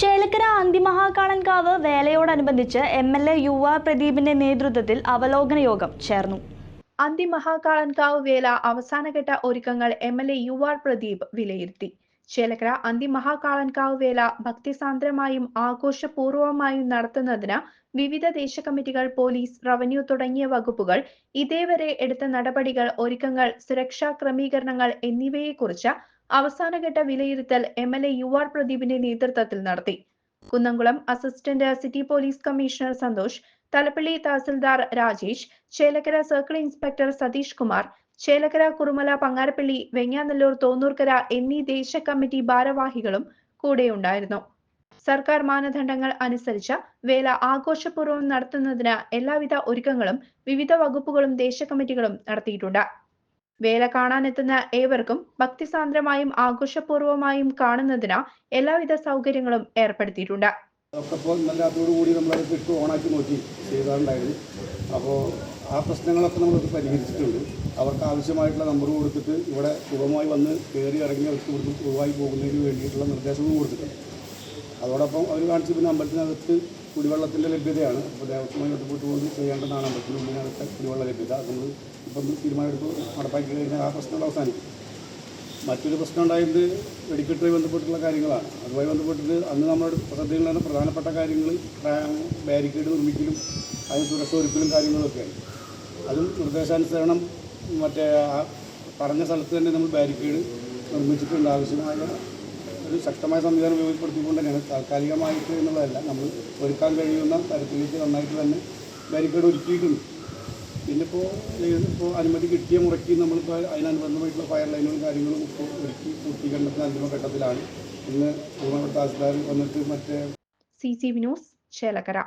Chelakkara Anthimahakalankavu വേലയോടനുബന്ധിച്ച് M L A U R പ്രദീപിന്റെ നേതൃത്വത്തിൽ അവലോകന യോഗം ചേർന്നു. അന്തിമഹാകാളൻകാവ് വേല അവസാനഘട്ട ഒരുക്കങ്ങൾ M L A U R Pradeep വിലയിരുത്തി. ചേലക്കര അന്തിമഹാകാളൻകാവ് വേല ഭക്തിസാന്ദ്രമായും ആഘോഷപൂർവമായും നടത്തുന്നതിന് വിവിധ ദേശ കമ്മിറ്റികൾ പോലീസ് റവന്യൂ തുടങ്ങിയ വകുപ്പുകൾ ഇതേവരെ എടുത്ത നടപടികൾ ഒരുക്കങ്ങൾ സുരക്ഷാ ക്രമീകരണങ്ങൾ എന്നിവയെക്കുറിച്ച് അവസാനഘട്ട വിലയിരുത്തൽ M L A U R പ്രദീപിന്റെ നേതൃത്വത്തിൽ നടത്തി. Kunnamkulam assistant city police commissioner Santhosh Thalappilly tahsildar Rajesh Chelakkara circle inspector Satheesh Kumar Chelakkara Kurumala Pangarappilly Venganellur Thonnurkara എന്നീ ദേശ കമ്മിറ്റി ഭാരവാഹികളും കൂടെയുണ്ടായിരുന്നു സർക്കാർ മാനദണ്ഡങ്ങൾ അനുസരിച്ച് വേല ആഘോഷപൂർവം നടത്തുന്നതിന് എല്ലാവിധ ഒരുക്കങ്ങളും വിവിധ വകുപ്പുകളും ദേശ കമ്മിറ്റികളും നടത്തിയിട്ടുണ്ട്. വേല കാണാനെത്തുന്ന ഏവർക്കും ഭക്തിസാന്ദ്രമായും ആഘോഷപൂർവമായും കാണുന്നതിന് എല്ലാവിധ സൗകര്യങ്ങളും ഏർപ്പെടുത്തിയിട്ടുണ്ട്. അപ്പോൾ നല്ല അതോടുകൂടി നമ്മളത് ഇട്ട് ഓണാക്കി നോക്കി ചെയ്താണ്ടായിരുന്നു. അപ്പോൾ ആ പ്രശ്നങ്ങളൊക്കെ നമ്മൾ പരിഹരിച്ചിട്ടുണ്ട്. അവർക്ക് ആവശ്യമായിട്ടുള്ള നമ്പർ കൊടുത്തിട്ട് ഇവിടെ സുഖമായി വന്ന് കയറി ഇറങ്ങി അവർക്ക് ഇവിടുന്ന് സുഖമായി പോകുന്നതിന് വേണ്ടിയിട്ടുള്ള നിർദ്ദേശങ്ങളും കൊടുത്തിട്ടുണ്ട്. അതോടൊപ്പം അവർ കാണിച്ച് പിന്നെ അമ്പലത്തിനകത്ത് കുടിവെള്ളത്തിന്റെ ലഭ്യതയാണ്. അപ്പോൾ ദേവസ്വമായി ബന്ധപ്പെട്ട് കൊണ്ട് ചെയ്യേണ്ടതാണ് അമ്പലത്തിന് മുമ്പിനകത്ത് കുടിവെള്ള ലഭ്യത. നമ്മൾ ഇപ്പം തീരുമാനമെടുത്ത് നടപ്പാക്കി കഴിഞ്ഞാൽ ആ പ്രശ്നങ്ങൾ അവസാനിക്കും. മറ്റൊരു പ്രശ്നം ഉണ്ടായത് വെടിക്കെട്ടുമായി ബന്ധപ്പെട്ടുള്ള കാര്യങ്ങളാണ്. അതുമായി ബന്ധപ്പെട്ടിട്ട് അന്ന് നമ്മുടെ ശ്രദ്ധയിലുള്ള പ്രധാനപ്പെട്ട കാര്യങ്ങൾ ബാരിക്കേഡ് നിർമ്മിക്കലും അതിന് സുരക്ഷ ഒരുക്കലും കാര്യങ്ങളൊക്കെയാണ് അതും നിർദ്ദേശാനുസരണം മറ്റേ ആ പറഞ്ഞ സ്ഥലത്ത് തന്നെ നമ്മൾ ബാരിക്കേഡ് നിർമ്മിച്ചിട്ടുണ്ട് ആവശ്യമായ ഒരു ശക്തമായ സംവിധാനം ഉപയോഗപ്പെടുത്തിക്കൊണ്ട് തന്നെയാണ് താൽക്കാലികമായിട്ട് എന്നുള്ളതല്ല. നമ്മൾ ഒരുക്കാൻ കഴിയുന്ന തരത്തിലേക്ക് നന്നായിട്ട് തന്നെ ബാരിക്കേഡ് ഒരുക്കിയിട്ടുണ്ട്. പിന്നെ ഇപ്പോൾ ഇപ്പോൾ അനുമതി കിട്ടിയ മുറയ്ക്ക് നമ്മളിപ്പോൾ അതിനനുബന്ധമായിട്ടുള്ള ഫയർ ലൈനുകളും കാര്യങ്ങളും ഇപ്പോൾ ഒരുക്കി അന്തിമ കെട്ടത്തിലാണ് ഇന്ന് തഹസിൽദാർ വന്നിട്ട് മറ്റേ സി സി വിനോസ് ചേലക്കര.